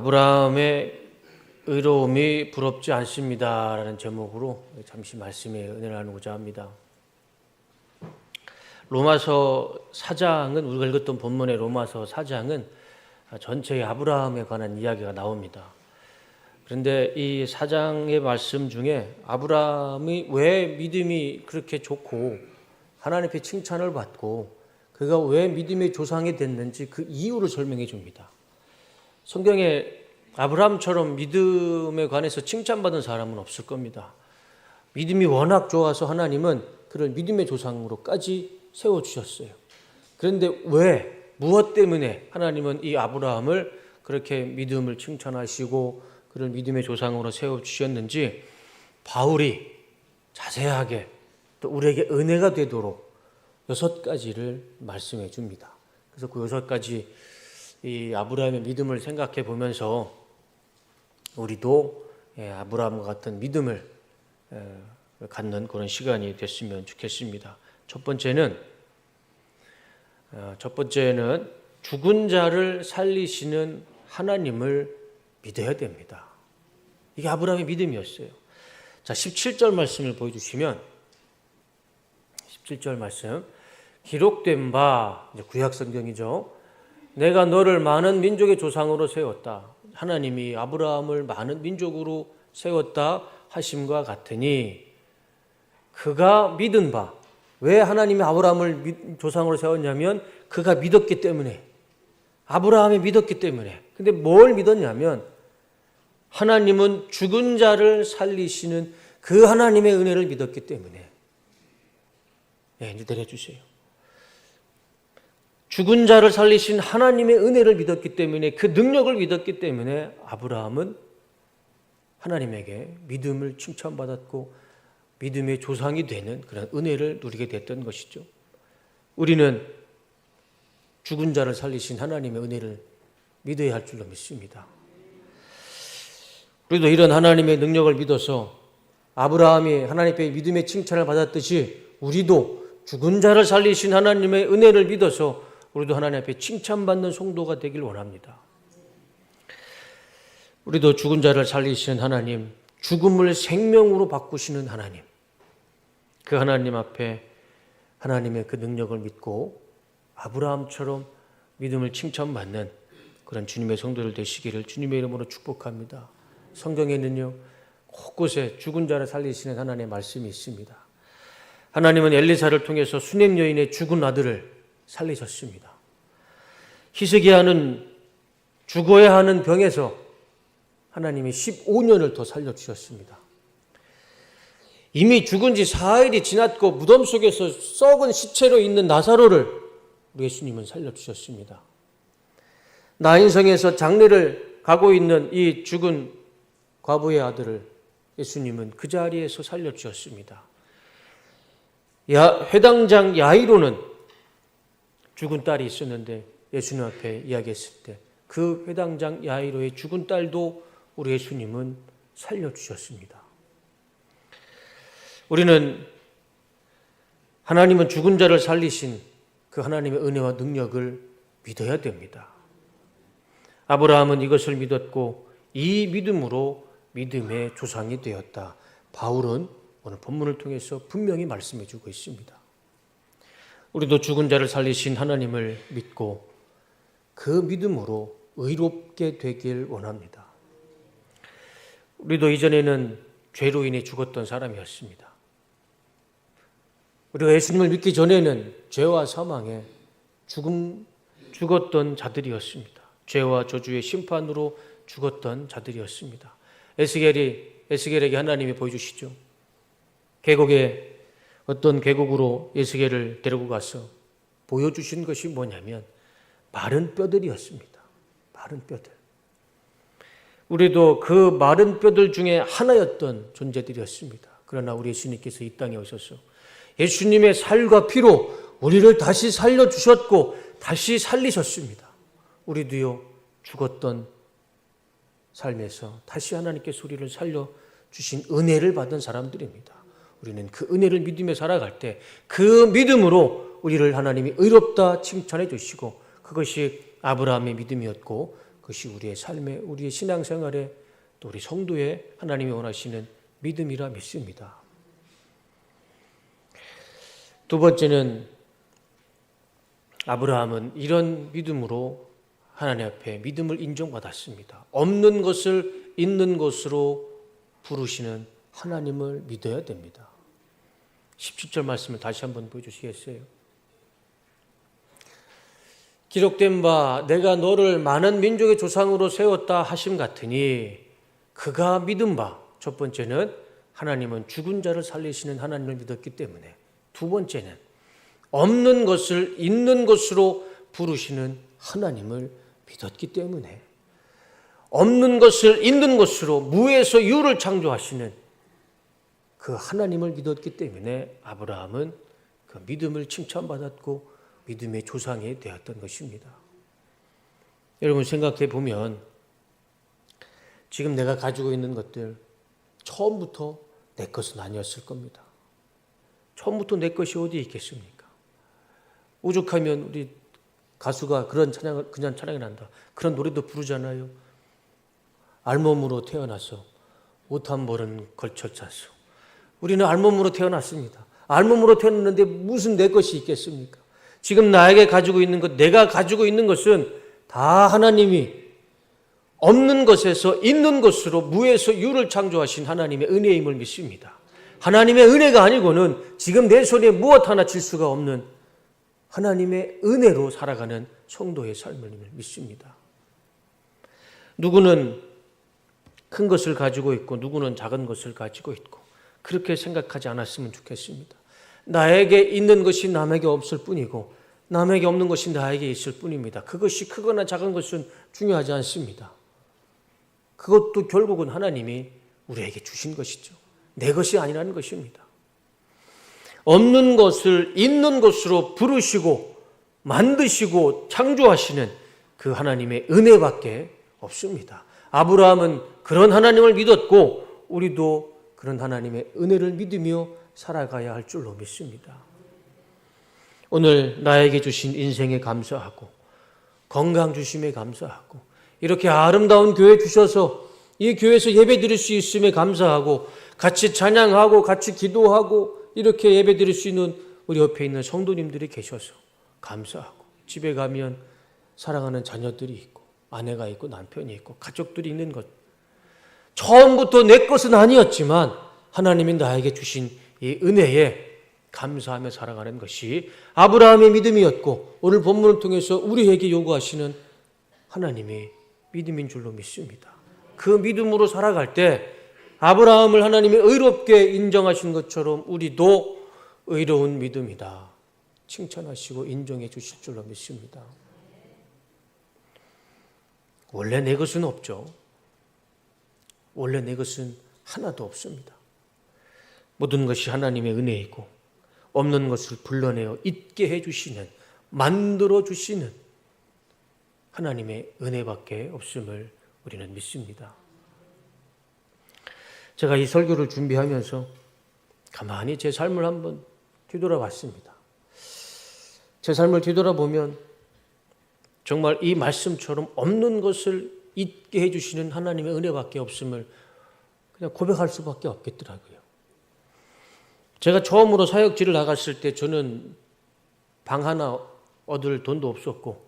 아브라함의 의로움이 부럽지 않습니다라는 제목으로 잠시 말씀에 은혜를 나누고자 합니다. 로마서 4장은 우리가 읽었던 본문의 로마서 4장은 전체의 아브라함에 관한 이야기가 나옵니다. 그런데 이 4장의 말씀 중에 아브라함이 왜 믿음이 그렇게 좋고 하나님의 칭찬을 받고 그가 왜 믿음의 조상이 됐는지 그 이유를 설명해 줍니다. 성경에 아브라함처럼 믿음에 관해서 칭찬받은 사람은 없을 겁니다. 믿음이 워낙 좋아서 하나님은 그를 믿음의 조상으로까지 세워주셨어요. 그런데 왜, 무엇 때문에 하나님은 이 아브라함을 그렇게 믿음을 칭찬하시고 그를 믿음의 조상으로 세워주셨는지 바울이 자세하게 또 우리에게 은혜가 되도록 여섯 가지를 말씀해 줍니다. 그래서 그 여섯 가지 이 아브라함의 믿음을 생각해 보면서 우리도 예, 아브라함과 같은 믿음을 에, 갖는 그런 시간이 됐으면 좋겠습니다. 첫 번째는 어, 첫 번째는 죽은 자를 살리시는 하나님을 믿어야 됩니다. 이게 아브라함의 믿음이었어요. 자, 17절 말씀을 보여 주시면 17절 말씀 기록된 바 구약 성경이죠. 내가 너를 많은 민족의 조상으로 세웠다. 하나님이 아브라함을 많은 민족으로 세웠다 하심과 같으니 그가 믿은 바. 왜 하나님이 아브라함을 조상으로 세웠냐면 그가 믿었기 때문에 아브라함이 믿었기 때문에. 근데 뭘 믿었냐면 하나님은 죽은 자를 살리시는 그 하나님의 은혜를 믿었기 때문에. 네, 이제 내려주세요. 죽은 자를 살리신 하나님의 은혜를 믿었기 때문에 그 능력을 믿었기 때문에 아브라함은 하나님에게 믿음을 칭찬받았고 믿음의 조상이 되는 그런 은혜를 누리게 됐던 것이죠. 우리는 죽은 자를 살리신 하나님의 은혜를 믿어야 할 줄로 믿습니다. 우리도 이런 하나님의 능력을 믿어서 아브라함이 하나님의 믿음의 칭찬을 받았듯이 우리도 죽은 자를 살리신 하나님의 은혜를 믿어서 우리도 하나님 앞에 칭찬받는 성도가 되길 원합니다. 우리도 죽은 자를 살리시는 하나님, 죽음을 생명으로 바꾸시는 하나님, 그 하나님 앞에 하나님의 그 능력을 믿고 아브라함처럼 믿음을 칭찬받는 그런 주님의 성도를 되시기를 주님의 이름으로 축복합니다. 성경에는요, 곳곳에 죽은 자를 살리시는 하나님의 말씀이 있습니다. 하나님은 엘리사를 통해서 수냄 여인의 죽은 아들을 살리셨습니다. 히스기야는 죽어야 하는 병에서 하나님이 15년을 더 살려주셨습니다. 이미 죽은 지 4일이 지났고 무덤 속에서 썩은 시체로 있는 나사로를 우리 예수님은 살려주셨습니다. 나인성에서 장례를 가고 있는 이 죽은 과부의 아들을 예수님은 그 자리에서 살려주셨습니다. 야, 회당장 야이로는 죽은 딸이 있었는데 예수님 앞에 이야기했을 때 그 회당장 야이로의 죽은 딸도 우리 예수님은 살려주셨습니다. 우리는 하나님은 죽은 자를 살리신 그 하나님의 은혜와 능력을 믿어야 됩니다. 아브라함은 이것을 믿었고 이 믿음으로 믿음의 조상이 되었다. 바울은 오늘 본문을 통해서 분명히 말씀해 주고 있습니다. 우리도 죽은 자를 살리신 하나님을 믿고 그 믿음으로 의롭게 되길 원합니다. 우리도 이전에는 죄로 인해 죽었던 사람이었습니다. 우리가 예수님을 믿기 전에는 죄와 사망에 죽음 죽었던 자들이었습니다. 죄와 저주의 심판으로 죽었던 자들이었습니다. 에스겔이 에스겔에게 하나님이 보여주시죠. 계곡에 어떤 계곡으로 에스겔을 데리고 가서 보여주신 것이 뭐냐면 마른 뼈들이었습니다. 마른 뼈들. 우리도 그 마른 뼈들 중에 하나였던 존재들이었습니다. 그러나 우리 예수님께서 이 땅에 오셔서 예수님의 살과 피로 우리를 다시 살려주셨고 다시 살리셨습니다. 우리도요, 죽었던 삶에서 다시 하나님께서 우리를 살려주신 은혜를 받은 사람들입니다. 우리는 그 은혜를 믿으며 살아갈 때 그 믿음으로 우리를 하나님이 의롭다 칭찬해 주시고 그것이 아브라함의 믿음이었고 그것이 우리의 삶에, 우리의 신앙생활에 또 우리 성도의 하나님이 원하시는 믿음이라 믿습니다. 두 번째는 아브라함은 이런 믿음으로 하나님 앞에 믿음을 인정받았습니다. 없는 것을 있는 것으로 부르시는 하나님을 믿어야 됩니다. 17절 말씀을 다시 한번 보여주시겠어요? 기록된 바 내가 너를 많은 민족의 조상으로 세웠다 하심 같으니 그가 믿은 바. 첫 번째는 하나님은 죽은 자를 살리시는 하나님을 믿었기 때문에. 두 번째는 없는 것을 있는 것으로 부르시는 하나님을 믿었기 때문에. 없는 것을 있는 것으로 무에서 유를 창조하시는 그 하나님을 믿었기 때문에 아브라함은 그 믿음을 칭찬받았고 믿음의 조상이 되었던 것입니다. 여러분 생각해 보면 지금 내가 가지고 있는 것들 처음부터 내 것은 아니었을 겁니다. 처음부터 내 것이 어디 있겠습니까? 오죽하면 우리 가수가 그런 찬양을 그냥 찬양이 난다. 그런 노래도 부르잖아요. 알몸으로 태어나서 옷 한 벌은 걸쳐 찼소. 우리는 알몸으로 태어났습니다. 알몸으로 태어났는데 무슨 내 것이 있겠습니까? 지금 나에게 가지고 있는 것, 내가 가지고 있는 것은 다 하나님이 없는 것에서 있는 것으로 무에서 유를 창조하신 하나님의 은혜임을 믿습니다. 하나님의 은혜가 아니고는 지금 내 손에 무엇 하나 질 수가 없는 하나님의 은혜로 살아가는 성도의 삶을 믿습니다. 누구는 큰 것을 가지고 있고 누구는 작은 것을 가지고 있고 그렇게 생각하지 않았으면 좋겠습니다. 나에게 있는 것이 남에게 없을 뿐이고 남에게 없는 것이 나에게 있을 뿐입니다. 그것이 크거나 작은 것은 중요하지 않습니다. 그것도 결국은 하나님이 우리에게 주신 것이죠. 내 것이 아니라는 것입니다. 없는 것을 있는 것으로 부르시고 만드시고 창조하시는 그 하나님의 은혜밖에 없습니다. 아브라함은 그런 하나님을 믿었고 우리도 그런 하나님의 은혜를 믿으며 살아가야 할 줄로 믿습니다. 오늘 나에게 주신 인생에 감사하고 건강 주심에 감사하고 이렇게 아름다운 교회 주셔서 이 교회에서 예배 드릴 수 있음에 감사하고 같이 찬양하고 같이 기도하고 이렇게 예배 드릴 수 있는 우리 옆에 있는 성도님들이 계셔서 감사하고 집에 가면 사랑하는 자녀들이 있고 아내가 있고 남편이 있고 가족들이 있는 것 처음부터 내 것은 아니었지만 하나님이 나에게 주신 이 은혜에 감사하며 살아가는 것이 아브라함의 믿음이었고 오늘 본문을 통해서 우리에게 요구하시는 하나님의 믿음인 줄로 믿습니다. 그 믿음으로 살아갈 때 아브라함을 하나님이 의롭게 인정하신 것처럼 우리도 의로운 믿음이다. 칭찬하시고 인정해 주실 줄로 믿습니다. 원래 내 것은 없죠. 원래 내 것은 하나도 없습니다. 모든 것이 하나님의 은혜이고 없는 것을 불러내어 있게 해 주시는 만들어 주시는 하나님의 은혜밖에 없음을 우리는 믿습니다. 제가 이 설교를 준비하면서 가만히 제 삶을 한번 뒤돌아봤습니다. 제 삶을 뒤돌아보면 정말 이 말씀처럼 없는 것을 있게 해주시는 하나님의 은혜밖에 없음을 그냥 고백할 수밖에 없겠더라고요. 제가 처음으로 사역지를 나갔을 때 저는 방 하나 얻을 돈도 없었고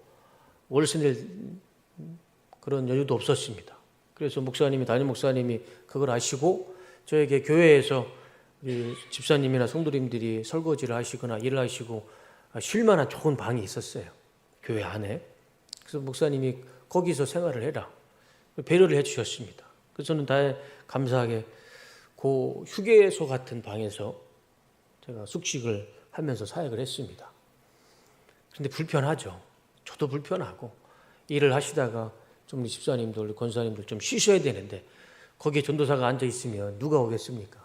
월세 낼 그런 여유도 없었습니다. 그래서 목사님이 담임 목사님이 그걸 아시고 저에게 교회에서 집사님이나 성도님들이 설거지를 하시거나 일을 하시고 쉴 만한 좋은 방이 있었어요. 교회 안에. 그래서 목사님이 거기서 생활을 해라. 배려를 해 주셨습니다. 그래서 저는 다 감사하게 그 휴게소 같은 방에서 제가 숙식을 하면서 사역을 했습니다. 그런데 불편하죠. 저도 불편하고 일을 하시다가 좀 집사님들, 권사님들 좀 쉬셔야 되는데 거기에 전도사가 앉아 있으면 누가 오겠습니까?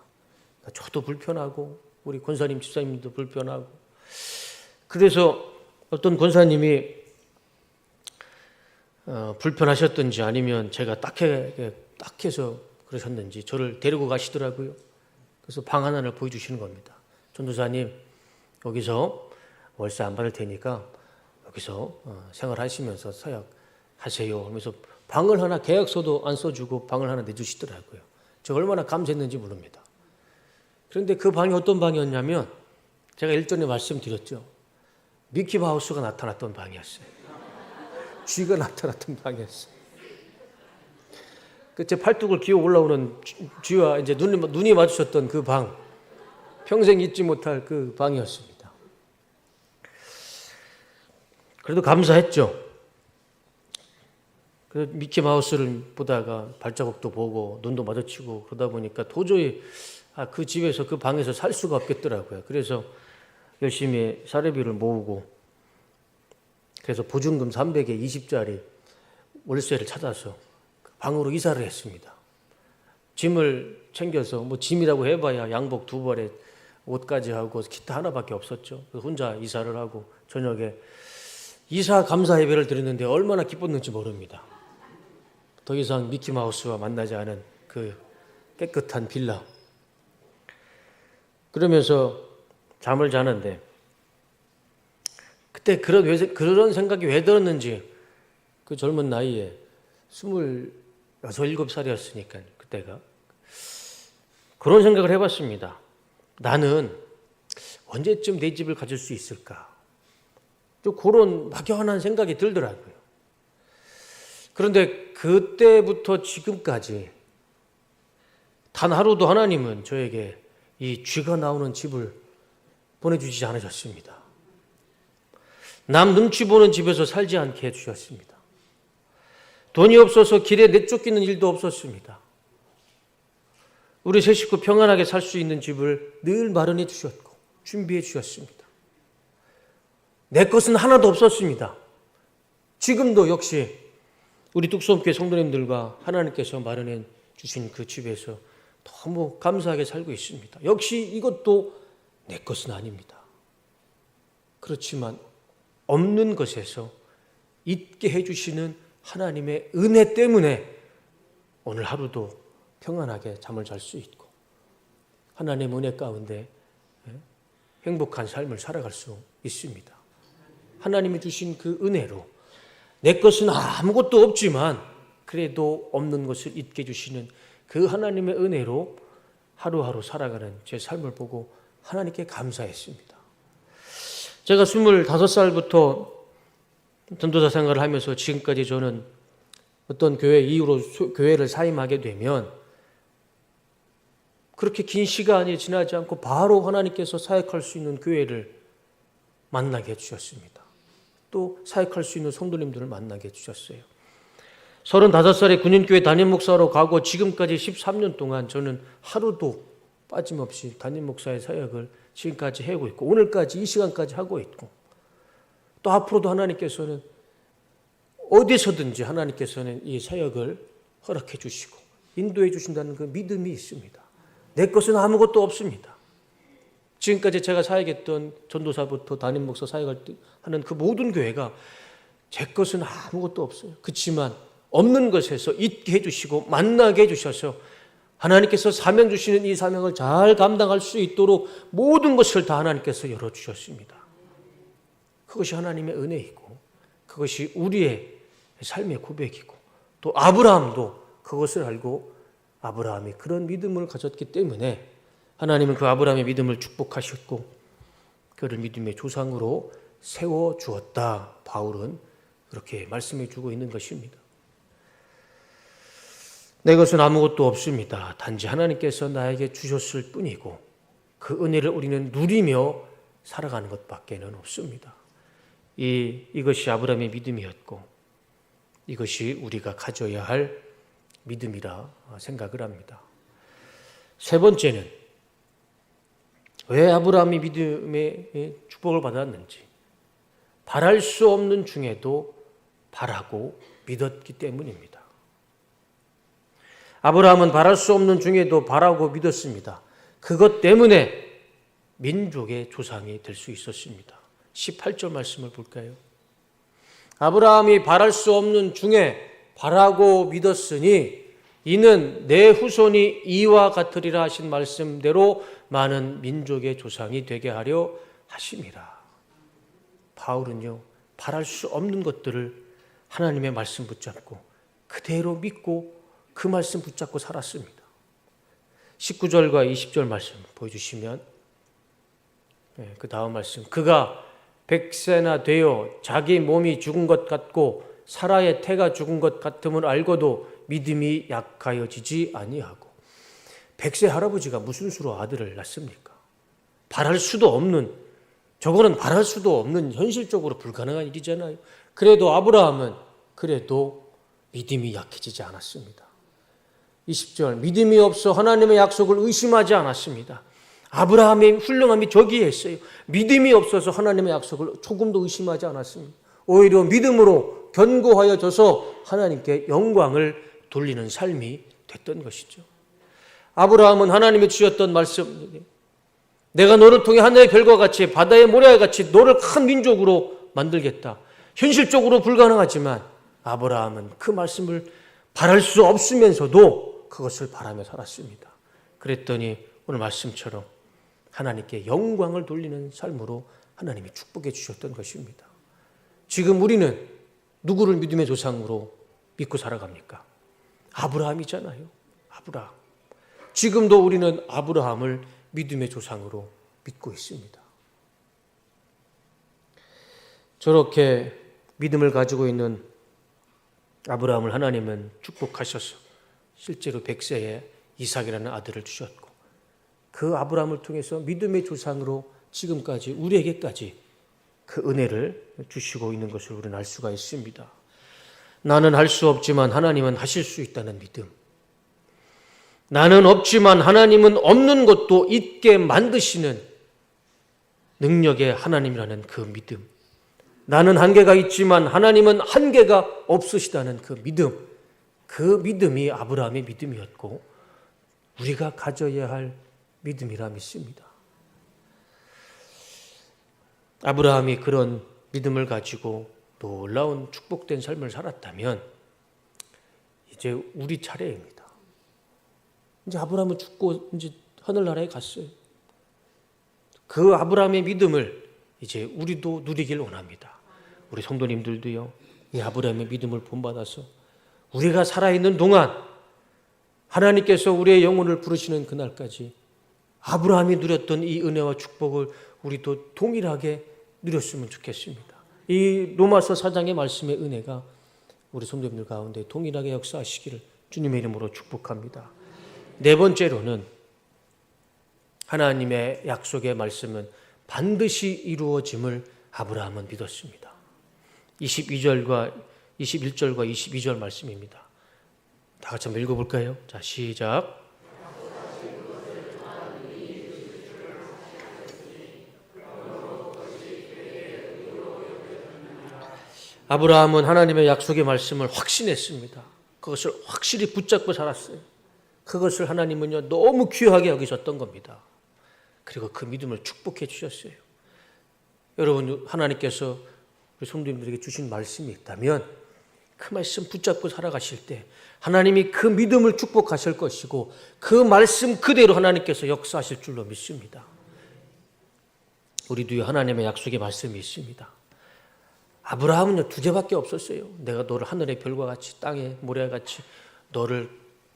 그러니까 저도 불편하고 우리 권사님, 집사님도 불편하고 그래서 어떤 권사님이 어, 불편하셨든지 아니면 제가 딱해 딱해서 그러셨는지 저를 데리고 가시더라고요. 그래서 방 하나를 보여주시는 겁니다. 전도사님 여기서 월세 안 받을 테니까 여기서 어, 생활하시면서 사역 하세요. 하면서 방을 하나 계약서도 안 써주고 방을 하나 내주시더라고요. 저 얼마나 감사했는지 모릅니다. 그런데 그 방이 어떤 방이었냐면 제가 일전에 말씀드렸죠. 미키마우스가 나타났던 방이었어요. 쥐가 나타났던 방이었어요. 그제 팔뚝을 기어 올라오는 쥐- 쥐와 이제 눈이, 눈이 마주쳤던 그 방, 평생 잊지 못할 그 방이었습니다. 그래도 감사했죠. 그 미키 마우스를 보다가 발자국도 보고 눈도 마주치고 그러다 보니까 도저히 아, 그 집에서 그 방에서 살 수가 없겠더라고요. 그래서 열심히 사례비를 모으고 그래서 보증금 300에 20짜리 월세를 찾아서 그 방으로 이사를 했습니다. 짐을 챙겨서 뭐 짐이라고 해봐야 양복 두 벌에 옷까지 하고 기타 하나밖에 없었죠. 그래서 혼자 이사를 하고 저녁에 이사 감사 예배를 드렸는데 얼마나 기뻤는지 모릅니다. 더 이상 미키 마우스와 만나지 않은 그 깨끗한 빌라. 그러면서 잠을 자는데 그때 그런 왜, 그런 생각이 왜 들었는지 그 젊은 나이에 스물 여섯 일곱 살이었으니까 그때가 그런 생각을 해봤습니다. 나는 언제쯤 내 집을 가질 수 있을까? 또 그런 막연한 생각이 들더라고요. 그런데 그때부터 지금까지 단 하루도 하나님은 저에게 이 쥐가 나오는 집을 보내주지 않으셨습니다. 남 눈치 보는 집에서 살지 않게 해주셨습니다. 돈이 없어서 길에 내쫓기는 일도 없었습니다. 우리 세 식구 평안하게 살 수 있는 집을 늘 마련해 주셨고 준비해 주셨습니다. 내 것은 하나도 없었습니다. 지금도 역시 우리 뚝섬교회 성도님들과 하나님께서 마련해 주신 그 집에서 너무 감사하게 살고 있습니다. 역시 이것도 내 것은 아닙니다. 그렇지만 없는 것에서 있게 해주시는 하나님의 은혜 때문에 오늘 하루도 평안하게 잠을 잘 수 있고 하나님의 은혜 가운데 예, 행복한 삶을 살아갈 수 있습니다. 하나님이 주신 그 은혜로 내 것은 아무것도 없지만 그래도 없는 것을 잊게 해주시는 그 하나님의 은혜로 하루하루 살아가는 제 삶을 보고 하나님께 감사했습니다. 제가 25살부터 전도사 생활을 하면서 지금까지 저는 어떤 교회 이후로 수- 교회를 사임하게 되면 그렇게 긴 시간이 지나지 않고 바로 하나님께서 사역할 수 있는 교회를 만나게 해주셨습니다. 또 사역할 수 있는 성도님들을 만나게 해주셨어요. 35살에 군인교회 담임 목사로 가고 지금까지 13년 동안 저는 하루도 빠짐없이 담임 목사의 사역을 지금까지 하고 있고 오늘까지 이 시간까지 하고 있고 또 앞으로도 하나님께서는 어디서든지 하나님께서는 이 사역을 허락해 주시고 인도해 주신다는 그 믿음이 있습니다. 내 것은 아무것도 없습니다. 지금까지 제가 사역했던 전도사부터 담임 목사 사역할 때 하는 그 모든 교회가 제 것은 아무것도 없어요. 그렇지만 없는 것에서 있게 해주시고 만나게 해주셔서 하나님께서 사명 주시는 이 사명을 잘 감당할 수 있도록 모든 것을 다 하나님께서 열어주셨습니다. 그것이 하나님의 은혜이고 그것이 우리의 삶의 고백이고 또 아브라함도 그것을 알고 아브라함이 그런 믿음을 가졌기 때문에 하나님은 그 아브라함의 믿음을 축복하셨고 그를 믿음의 조상으로 세워 주었다. 바울은 그렇게 말씀해 주고 있는 것입니다. 내 것은 아무것도 없습니다. 단지 하나님께서 나에게 주셨을 뿐이고 그 은혜를 우리는 누리며 살아가는 것밖에는 없습니다. 이 이것이 아브라함의 믿음이었고 이것이 우리가 가져야 할 믿음이라 생각을 합니다. 세 번째는 왜 아브라함이 믿음의 축복을 받았는지 바랄 수 없는 중에도 바라고 믿었기 때문입니다. 아브라함은 바랄 수 없는 중에도 바라고 믿었습니다. 그것 때문에 민족의 조상이 될 수 있었습니다. 18절 말씀을 볼까요? 아브라함이 바랄 수 없는 중에 바라고 믿었으니 이는 내 후손이 이와 같으리라 하신 말씀대로 많은 민족의 조상이 되게 하려 하심이라. 바울은요, 바랄 수 없는 것들을 하나님의 말씀 붙잡고 그대로 믿고 그 말씀 붙잡고 살았습니다. 19절과 20절 말씀 보여주시면 네, 그 다음 말씀 그가 백세나 되어 자기 몸이 죽은 것 같고 사라의 태가 죽은 것 같음을 알고도 믿음이 약하여지지 아니하고 백세 할아버지가 무슨 수로 아들을 낳습니까? 바랄 수도 없는 저거는 바랄 수도 없는 현실적으로 불가능한 일이잖아요. 그래도 아브라함은 그래도 믿음이 약해지지 않았습니다. 20절 믿음이 없어 하나님의 약속을 의심하지 않았습니다. 아브라함의 훌륭함이 저기에 있어요. 믿음이 없어서 하나님의 약속을 조금도 의심하지 않았습니다. 오히려 믿음으로 견고하여 져서 하나님께 영광을 돌리는 삶이 됐던 것이죠. 아브라함은 하나님이 주셨던 말씀, 내가 너를 통해 하늘의 별과 같이 바다의 모래와 같이 너를 큰 민족으로 만들겠다. 현실적으로 불가능하지만 아브라함은 그 말씀을 바랄 수 없으면서도 그것을 바라며 살았습니다. 그랬더니 오늘 말씀처럼 하나님께 영광을 돌리는 삶으로 하나님이 축복해 주셨던 것입니다. 지금 우리는 누구를 믿음의 조상으로 믿고 살아갑니까? 아브라함이잖아요. 아브라함. 지금도 우리는 아브라함을 믿음의 조상으로 믿고 있습니다. 저렇게 믿음을 가지고 있는 아브라함을 하나님은 축복하셔서 실제로 백세에 이삭이라는 아들을 주셨고 그 아브라함을 통해서 믿음의 조상으로 지금까지 우리에게까지 그 은혜를 주시고 있는 것을 우리는 알 수가 있습니다. 나는 할 수 없지만 하나님은 하실 수 있다는 믿음. 나는 없지만 하나님은 없는 것도 있게 만드시는 능력의 하나님이라는 그 믿음. 나는 한계가 있지만 하나님은 한계가 없으시다는 그 믿음. 그 믿음이 아브라함의 믿음이었고 우리가 가져야 할 믿음이라 믿습니다. 아브라함이 그런 믿음을 가지고 놀라운 축복된 삶을 살았다면 이제 우리 차례입니다. 이제 아브라함은 죽고 이제 하늘나라에 갔어요. 그 아브라함의 믿음을 이제 우리도 누리길 원합니다. 우리 성도님들도요. 이 아브라함의 믿음을 본받아서 우리가 살아있는 동안 하나님께서 우리의 영혼을 부르시는 그날까지 아브라함이 누렸던 이 은혜와 축복을 우리도 동일하게 누렸으면 좋겠습니다. 이 로마서 4장의 말씀의 은혜가 우리 성도님들 가운데 동일하게 역사하시기를 주님의 이름으로 축복합니다. 네 번째로는 하나님의 약속의 말씀은 반드시 이루어짐을 아브라함은 믿었습니다. 22절과 21절과 22절 말씀입니다. 다 같이 한번 읽어볼까요? 자, 시작. 아브라함은 하나님의 약속의 말씀을 확신했습니다. 그것을 확실히 붙잡고 살았어요. 그것을 하나님은요, 너무 귀하게 여기셨던 겁니다. 그리고 그 믿음을 축복해 주셨어요. 여러분, 하나님께서 우리 성도님들에게 주신 말씀이 있다면 그 말씀 붙잡고 살아가실 때 하나님이 그 믿음을 축복하실 것이고 그 말씀 그대로 하나님께서 역사하실 줄로 믿습니다. 우리도 하나님의 약속의 말씀이 있습니다. 아브라함은요 두 개밖에 없었어요. 내가 너를 하늘의 별과 같이 땅의 모래와 같이 너를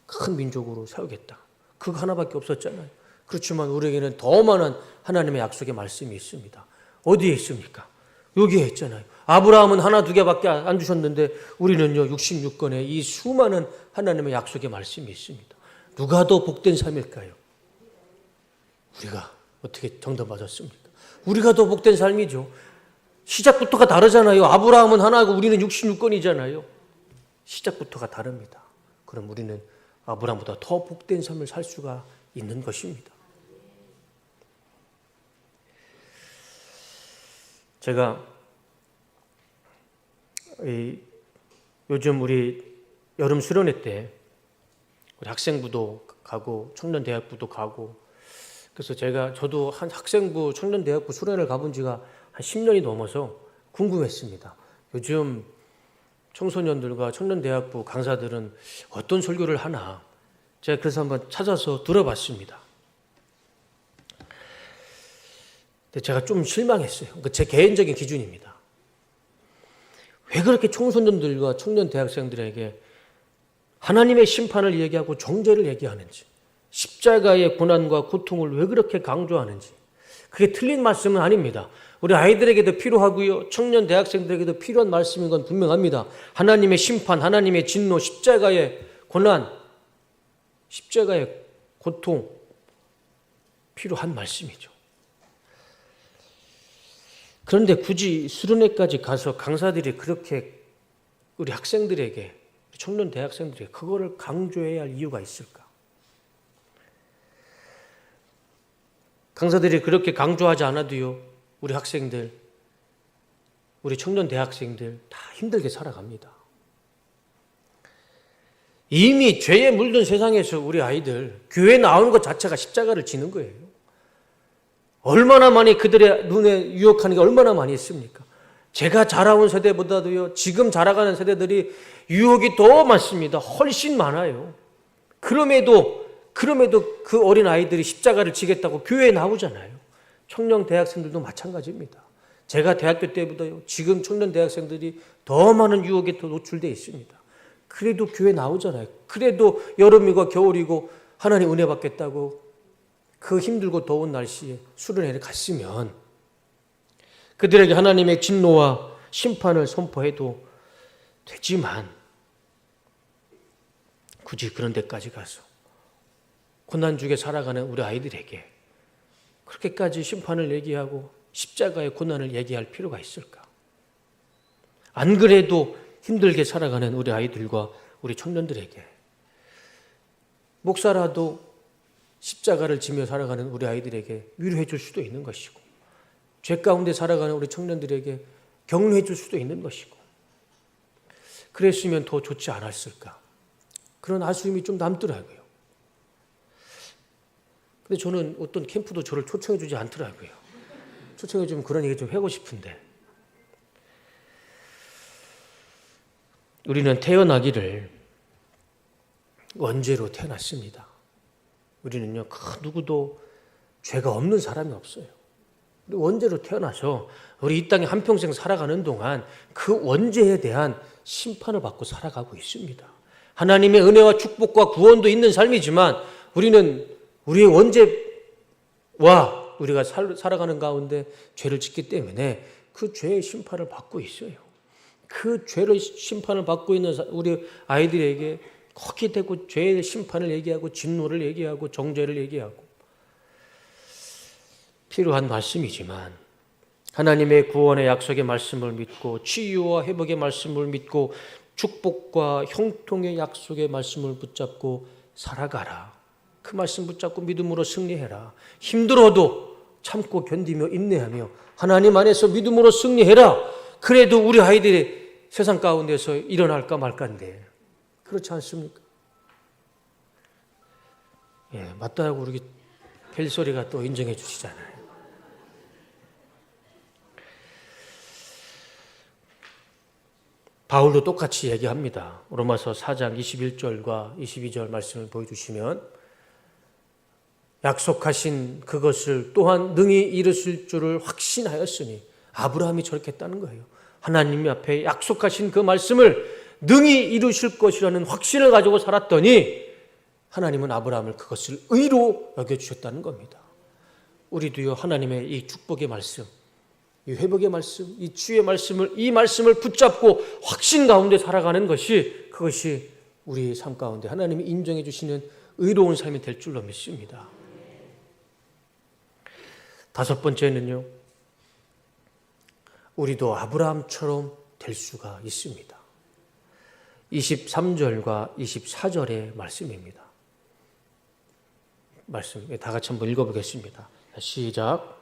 큰 민족으로 세우겠다. 그거 하나밖에 없었잖아요. 그렇지만 우리에게는 더 많은 하나님의 약속의 말씀이 있습니다. 어디에 있습니까? 여기에 있잖아요. 아브라함은 하나 두 개밖에 안 주셨는데 우리는요 66권의 이 수많은 하나님의 약속의 말씀이 있습니다. 누가 더 복된 삶일까요? 우리가 어떻게 정답 맞았습니까? 우리가 더 복된 삶이죠. 시작부터가 다르잖아요. 아브라함은 하나고 우리는 66권이잖아요. 시작부터가 다릅니다. 그럼 우리는 아브라함보다 더 복된 삶을 살 수가 있는 것입니다. 제가 요즘 우리 여름 수련회 때 우리 학생부도 가고 청년 대학부도 가고 그래서 제가 저도 한 학생부 청년 대학부 수련회를 가본 지가 한 10년이 넘어서 궁금했습니다. 요즘 청소년들과 청년 대학부 강사들은 어떤 설교를 하나 제가 그래서 한번 찾아서 들어봤습니다. 근데 제가 좀 실망했어요. 제 개인적인 기준입니다. 왜 그렇게 청소년들과 청년 대학생들에게 하나님의 심판을 얘기하고 정죄를 얘기하는지, 십자가의 고난과 고통을 왜 그렇게 강조하는지, 그게 틀린 말씀은 아닙니다. 우리 아이들에게도 필요하고요. 청년 대학생들에게도 필요한 말씀인 건 분명합니다. 하나님의 심판, 하나님의 진노, 십자가의 고난, 십자가의 고통 필요한 말씀이죠. 그런데 굳이 수련회까지 가서 강사들이 그렇게 우리 학생들에게 청년 대학생들에게 그거를 강조해야 할 이유가 있을까? 강사들이 그렇게 강조하지 않아도요. 우리 학생들, 우리 청년 대학생들 다 힘들게 살아갑니다. 이미 죄에 물든 세상에서 우리 아이들 교회 나오는 것 자체가 십자가를 지는 거예요. 얼마나 많이 그들의 눈에 유혹하는 게 얼마나 많이 있습니까? 제가 자라온 세대보다도요, 지금 자라가는 세대들이 유혹이 더 많습니다. 훨씬 많아요. 그럼에도, 그럼에도 그 어린 아이들이 십자가를 지겠다고 교회에 나오잖아요. 청년 대학생들도 마찬가지입니다. 제가 대학교 때보다요, 지금 청년 대학생들이 더 많은 유혹에 더 노출되어 있습니다. 그래도 교회 나오잖아요. 그래도 여름이고 겨울이고 하나님 은혜 받겠다고 그 힘들고 더운 날씨에 수련회를 갔으면 그들에게 하나님의 진노와 심판을 선포해도 되지만 굳이 그런 데까지 가서 고난 중에 살아가는 우리 아이들에게 그렇게까지 심판을 얘기하고 십자가의 고난을 얘기할 필요가 있을까? 안 그래도 힘들게 살아가는 우리 아이들과 우리 청년들에게 목사라도 십자가를 지며 살아가는 우리 아이들에게 위로해 줄 수도 있는 것이고 죄 가운데 살아가는 우리 청년들에게 격려해 줄 수도 있는 것이고 그랬으면 더 좋지 않았을까 그런 아쉬움이 좀 남더라고요. 근데 저는 어떤 캠프도 저를 초청해 주지 않더라고요. 초청해 주면 그런 얘기 좀 하고 싶은데 우리는 태어나기를 원죄로 태어났습니다. 우리는요, 그 누구도 죄가 없는 사람이 없어요. 원죄로 태어나서 우리 이 땅에 한평생 살아가는 동안 그 원죄에 대한 심판을 받고 살아가고 있습니다. 하나님의 은혜와 축복과 구원도 있는 삶이지만 우리는 우리의 원죄와 우리가 살, 살아가는 가운데 죄를 짓기 때문에 그 죄의 심판을 받고 있어요. 그 죄의 심판을 받고 있는 우리 아이들에게 거기 대고 죄의 심판을 얘기하고 진노를 얘기하고 정죄를 얘기하고 필요한 말씀이지만 하나님의 구원의 약속의 말씀을 믿고 치유와 회복의 말씀을 믿고 축복과 형통의 약속의 말씀을 붙잡고 살아가라. 그 말씀 붙잡고 믿음으로 승리해라. 힘들어도 참고 견디며 인내하며 하나님 안에서 믿음으로 승리해라. 그래도 우리 아이들이 세상 가운데서 일어날까 말까인데 그렇지 않습니까? 예, 맞다고 우리 벨소리가 또 인정해 주시잖아요. 바울도 똑같이 얘기합니다. 로마서 4장 21절과 22절 말씀을 보여주시면 약속하신 그것을 또한 능히 이루실 줄을 확신하였으니 아브라함이 저렇게 했다는 거예요. 하나님 앞에 약속하신 그 말씀을 능히 이루실 것이라는 확신을 가지고 살았더니 하나님은 아브라함을 그것을 의로 여겨주셨다는 겁니다. 우리도요, 하나님의 이 축복의 말씀, 이 회복의 말씀, 이 주의 말씀을, 이 말씀을 붙잡고 확신 가운데 살아가는 것이 그것이 우리 삶 가운데 하나님이 인정해 주시는 의로운 삶이 될 줄로 믿습니다. 다섯 번째는요, 우리도 아브라함처럼 될 수가 있습니다. 23절과 24절의 말씀입니다. 말씀 다 같이 한번 읽어보겠습니다. 시작.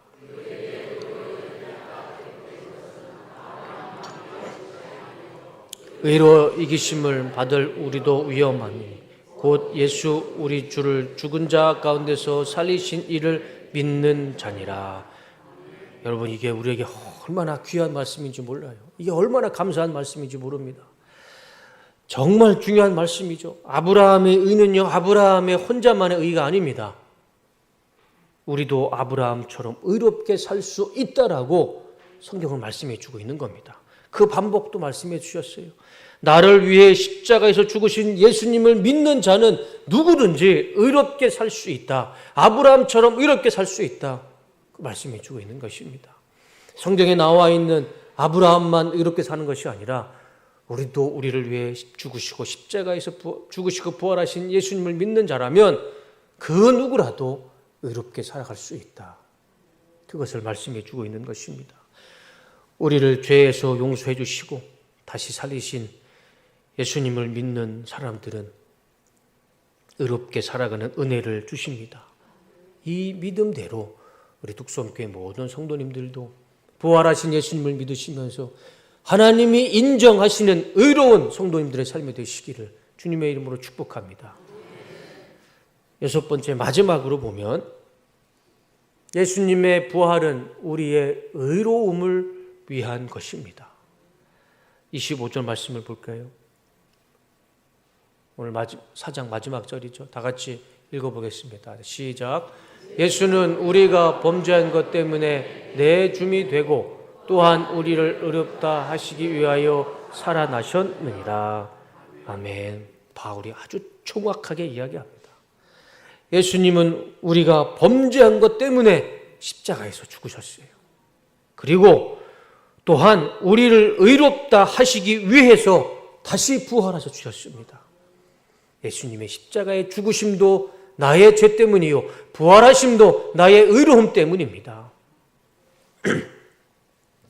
의로 이기심을 받을 우리도 위험하니 곧 예수 우리 주를 죽은 자 가운데서 살리신 이를 믿는 자니라. 여러분 이게 우리에게 얼마나 귀한 말씀인지 몰라요. 이게 얼마나 감사한 말씀인지 모릅니다. 정말 중요한 말씀이죠. 아브라함의 의는요, 아브라함의 혼자만의 의가 아닙니다. 우리도 아브라함처럼 의롭게 살 수 있다라고 성경을 말씀해 주고 있는 겁니다. 그 반복도 말씀해 주셨어요. 나를 위해 십자가에서 죽으신 예수님을 믿는 자는 누구든지 의롭게 살 수 있다. 아브라함처럼 의롭게 살 수 있다. 그 말씀해 주고 있는 것입니다. 성경에 나와 있는 아브라함만 의롭게 사는 것이 아니라 우리도 우리를 위해 죽으시고 십자가에서 죽으시고 부활하신 예수님을 믿는 자라면 그 누구라도 의롭게 살아갈 수 있다. 그것을 말씀해 주고 있는 것입니다. 우리를 죄에서 용서해 주시고 다시 살리신 예수님을 믿는 사람들은 의롭게 살아가는 은혜를 주십니다. 이 믿음대로 우리 뚝섬교회 모든 성도님들도 부활하신 예수님을 믿으시면서 하나님이 인정하시는 의로운 성도님들의 삶이 되시기를 주님의 이름으로 축복합니다. 여섯 번째 마지막으로 보면 예수님의 부활은 우리의 의로움을 위한 것입니다. 25절 말씀을 볼까요? 오늘 사장 마지막 절이죠. 다 같이 읽어보겠습니다. 시작. 예수는 우리가 범죄한 것 때문에 내 줌이 되고 또한 우리를 의롭다 하시기 위하여 살아나셨느니라. 아멘. 바울이 아주 정확하게 이야기합니다. 예수님은 우리가 범죄한 것 때문에 십자가에서 죽으셨어요. 그리고 또한 우리를 의롭다 하시기 위해서 다시 부활하셔 주셨습니다. 예수님의 십자가의 죽으심도 나의 죄 때문이요. 부활하심도 나의 의로움 때문입니다.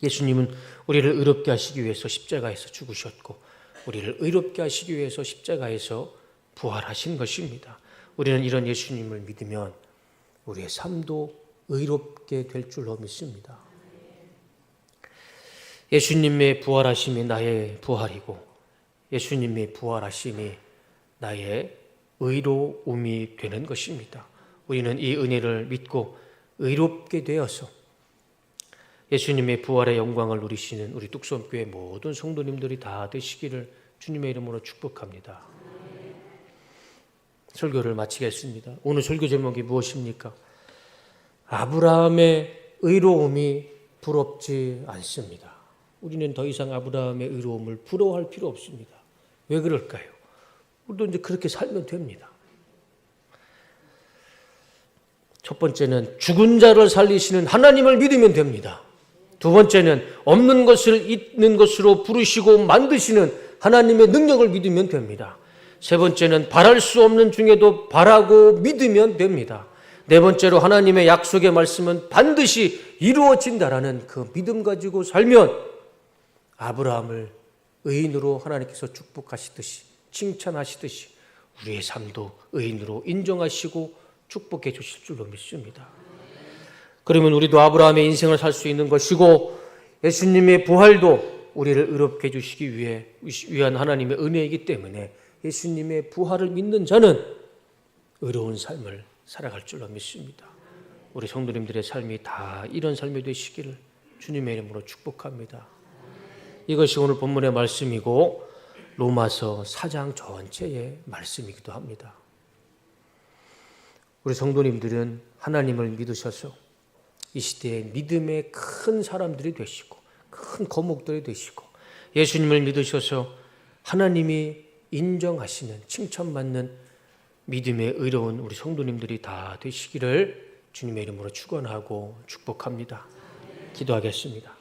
예수님은 우리를 의롭게 하시기 위해서 십자가에서 죽으셨고, 우리를 의롭게 하시기 위해서 십자가에서 부활하신 것입니다. 우리는 이런 예수님을 믿으면 우리의 삶도 의롭게 될 줄로 믿습니다. 예수님의 부활하심이 나의 부활이고, 예수님의 부활하심이 나의 의로움이 되는 것입니다. 우리는 이 은혜를 믿고 의롭게 되어서 예수님의 부활의 영광을 누리시는 우리 뚝섬교회 모든 성도님들이 다 되시기를 주님의 이름으로 축복합니다. 설교를 마치겠습니다. 오늘 설교 제목이 무엇입니까? 아브라함의 의로움이 부럽지 않습니다. 우리는 더 이상 아브라함의 의로움을 부러워할 필요 없습니다. 왜 그럴까요? 우리도 이제 그렇게 살면 됩니다. 첫 번째는 죽은 자를 살리시는 하나님을 믿으면 됩니다. 두 번째는 없는 것을 있는 것으로 부르시고 만드시는 하나님의 능력을 믿으면 됩니다. 세 번째는 바랄 수 없는 중에도 바라고 믿으면 됩니다. 네 번째로 하나님의 약속의 말씀은 반드시 이루어진다라는 그 믿음 가지고 살면 아브라함을 의인으로 하나님께서 축복하시듯이 칭찬하시듯이 우리의 삶도 의인으로 인정하시고 축복해 주실 줄로 믿습니다. 그러면 우리도 아브라함의 인생을 살 수 있는 것이고 예수님의 부활도 우리를 의롭게 해 주시기 위해 위한 하나님의 은혜이기 때문에 예수님의 부활을 믿는 자는 의로운 삶을 살아갈 줄로 믿습니다. 우리 성도님들의 삶이 다 이런 삶이 되시기를 주님의 이름으로 축복합니다. 이것이 오늘 본문의 말씀이고 로마서 4장 전체의 말씀이기도 합니다. 우리 성도님들은 하나님을 믿으셔서 이 시대에 믿음의 큰 사람들이 되시고 큰 거목들이 되시고 예수님을 믿으셔서 하나님이 인정하시는 칭찬받는 믿음의 의로운 우리 성도님들이 다 되시기를 주님의 이름으로 축원하고 축복합니다. 기도하겠습니다.